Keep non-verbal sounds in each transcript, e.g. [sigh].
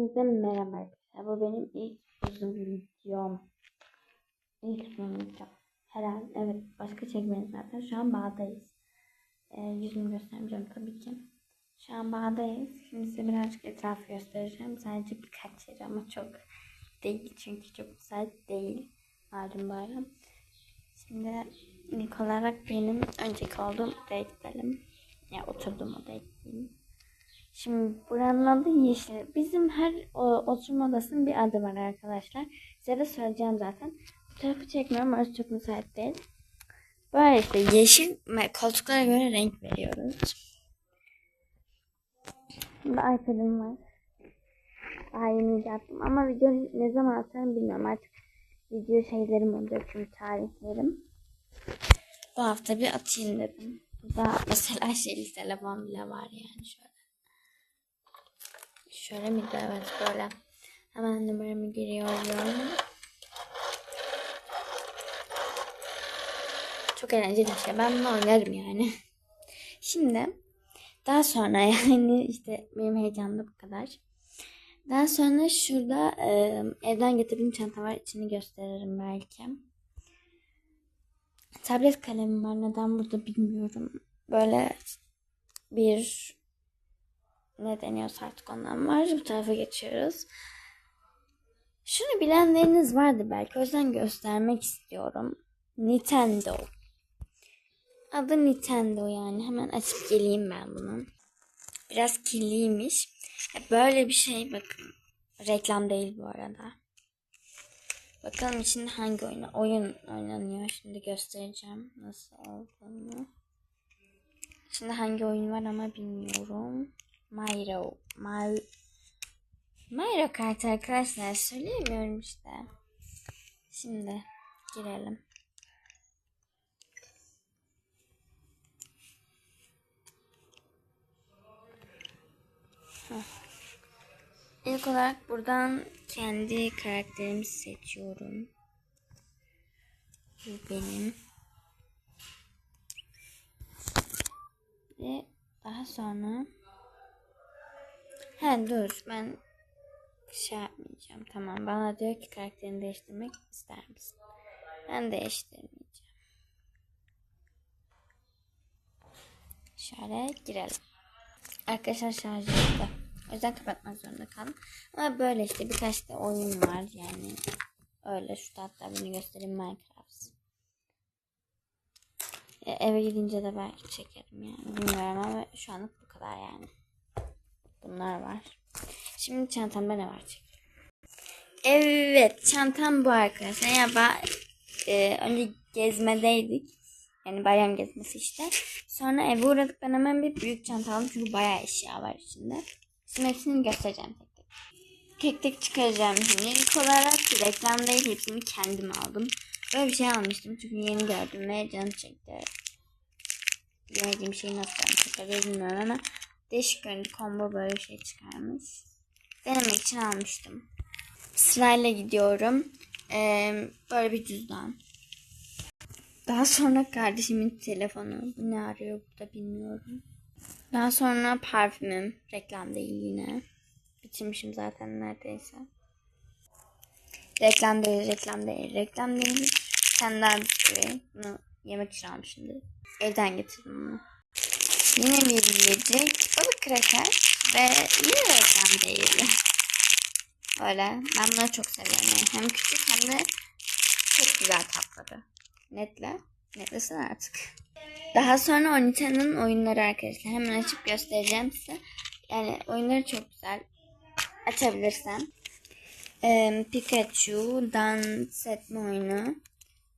Hepinize merhaba arkadaşlar. Bu benim ilk uzun videom. İlk uzun videom. Herhalde evet. Başka çekmeyiz zaten. Şu an bağdayız. Ee, yüzümü göstermeyeceğim tabii ki. Şu an bağdayız. Şimdi size birazcık etrafı göstereceğim. Sadece birkaç yer ama çok değil. Çünkü çok müsait değil. Malum bayram. Şimdi ilk olarak benim önceki olduğum odaya gidelim. Ya oturduğum odaya gidelim. Şimdi buranın adı Yeşil. Bizim her o, oturma odasının bir adı var arkadaşlar. Size de söyleyeceğim zaten. Bu tarafı çekmiyorum. Orası çok müsait değil. Böyle işte yeşil koltuklara göre renk veriyoruz. Burada iPad'im var. Daha yeni yaptım ama video ne zaman atarım bilmiyorum artık. Video şeylerim oluyor çünkü tarihlerim. Bu hafta bir atayım dedim. Burada mesela şeyli telefon bile var yani şöyle. Şöyle miydi? Evet böyle. Hemen numaramı giriyorum. Çok eğlenceli bir şey. Ben bunu oynarım yani. [laughs] Şimdi daha sonra [laughs] yani işte benim heyecanım bu kadar. Daha sonra şurada e, evden getirdiğim çanta var. İçini gösteririm belki. Tablet kalemim var. Neden burada bilmiyorum. Böyle bir ne deniyorsa artık ondan var. Bu tarafa geçiyoruz. Şunu bilenleriniz vardı belki. O yüzden göstermek istiyorum. Nintendo. Adı Nintendo yani. Hemen açıp geleyim ben bunu. Biraz kirliymiş. Böyle bir şey bakın. Reklam değil bu arada. Bakalım içinde hangi oyun, oyun oynanıyor. Şimdi göstereceğim nasıl olduğunu. Şimdi hangi oyun var ama bilmiyorum. Mario. Mar Mario Kart arkadaşlar söyleyemiyorum işte. Şimdi girelim. İlk olarak buradan kendi karakterimi seçiyorum. Bu benim. Ve daha sonra He dur ben şey yapmayacağım. Tamam bana diyor ki karakterini değiştirmek ister misin? Ben değiştirmeyeceğim. Şöyle girelim. Arkadaşlar şarj etti. O yüzden kapatmak zorunda kaldım. Ama böyle işte birkaç da oyun var yani. Öyle şu hatta bunu göstereyim Minecraft. E, eve gidince de belki çekerim yani. Bilmiyorum ama şu anlık bu kadar yani. Bunlar var. Şimdi çantamda ne var? Evet çantam bu arkadaşlar. Ya ben e, önce gezmedeydik. Yani bayram gezmesi işte. Sonra eve uğradık ben hemen bir büyük çanta aldım. Çünkü bayağı eşya var içinde. Şimdi hepsini göstereceğim tek tek. Tek tek çıkaracağım şimdi. İlk olarak reklam değil hepsini kendim aldım. Böyle bir şey almıştım. Çünkü yeni gördüm ve canım çekti. Yemediğim şeyi nasıl çeker bilmiyorum ama Değişik görünüyor. Combo böyle şey çıkarmış. Denemek için almıştım. Sırayla gidiyorum. Ee, böyle bir cüzdan. Daha sonra kardeşimin telefonu. Bu ne arıyor burada bilmiyorum. Daha sonra parfümüm. Reklam değil yine. Bitirmişim zaten neredeyse. Reklam değil, reklam değil, reklam değil. Sen daha bir Bunu yemek için almışımdır. Evden getirdim bunu. Yine bir yiyecek. Balık kraker. Ve yine reklam değil. Öyle. Ben bunları çok seviyorum. Yani hem küçük hem de çok güzel tatları. Netle. Netlesin artık. Daha sonra Onita'nın oyunları arkadaşlar. Hemen açıp göstereceğim size. Yani oyunları çok güzel. Açabilirsem. Ee, Pikachu dans etme oyunu.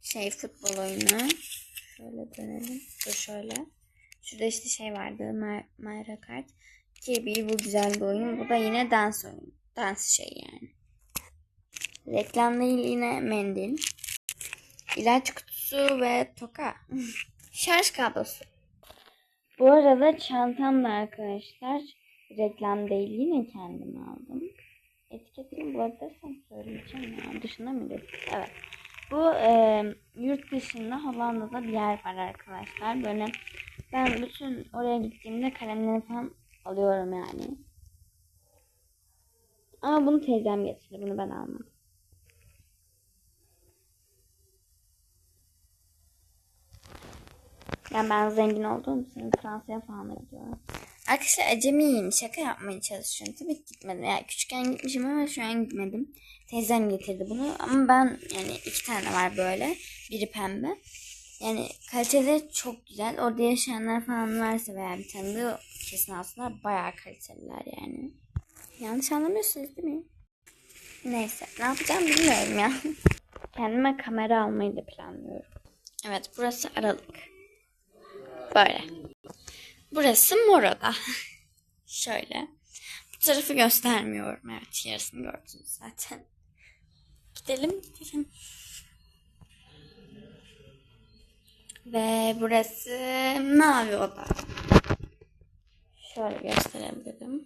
Şey futbol oyunu. Şöyle dönelim. Dur şöyle. Şurada işte şey vardı. Mayra Kart. Kirby bu güzel bir oyun. Bu da yine dans oyunu. Dans şey yani. Reklam değil yine mendil. İlaç kutusu ve toka. [laughs] Şarj kablosu. Bu arada çantam da arkadaşlar reklam değil yine kendim aldım. Etiketini bulabilirsem söyleyeceğim ya. Dışında mı Evet. Bu e, yurt dışında Hollanda'da bir yer var arkadaşlar. Böyle ben bütün oraya gittiğimde kalemleri falan alıyorum yani. Ama bunu teyzem getirdi. Bunu ben almadım. Yani ben zengin olduğum için Fransa'ya falan da gidiyorum. Arkadaşlar acemiyim. Şaka yapmaya çalışıyorum. Tabii ki gitmedim. Yani küçükken gitmişim ama şu an gitmedim. Teyzem getirdi bunu. Ama ben yani iki tane var böyle. Biri pembe. Yani kaliteleri çok güzel. Orada yaşayanlar falan varsa veya bir tanıdığı kesin aslında bayağı kaliteliler yani. Yanlış anlamıyorsunuz değil mi? Neyse ne yapacağım bilmiyorum ya. [laughs] Kendime kamera almayı da planlıyorum. Evet burası aralık. Böyle. Burası mor oda. [laughs] Şöyle. Bu tarafı göstermiyorum. Evet yarısını gördünüz zaten. Gidelim gidelim. Ve burası mavi oda. Şöyle gösterebilirim.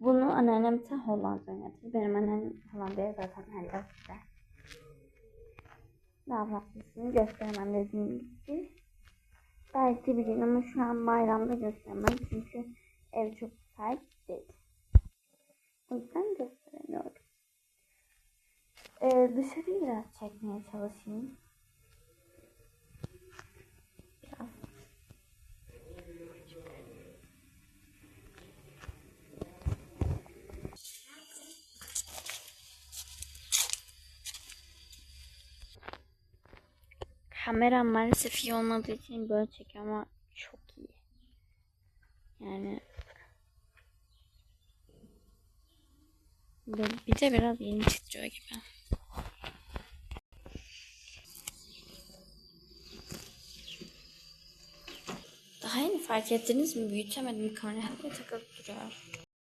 Bunu anneannem ta Hollanda'ya getirdi. Benim annem Hollanda'ya zaten her yer. Daha fazlasını gösteremem dediğim gibi. Belki bir gün ama şu an bayramda gösteremem. Çünkü ev çok sahip değil. O yüzden gösteremiyorum. Ee, dışarıyı biraz çekmeye çalışayım. Kameram maalesef iyi olmadığı için böyle çekiyor ama çok iyi. Yani bir de biraz yeni titriyor gibi. Daha yeni fark ettiniz mi? Büyütemedim kameraya takılıp duruyor.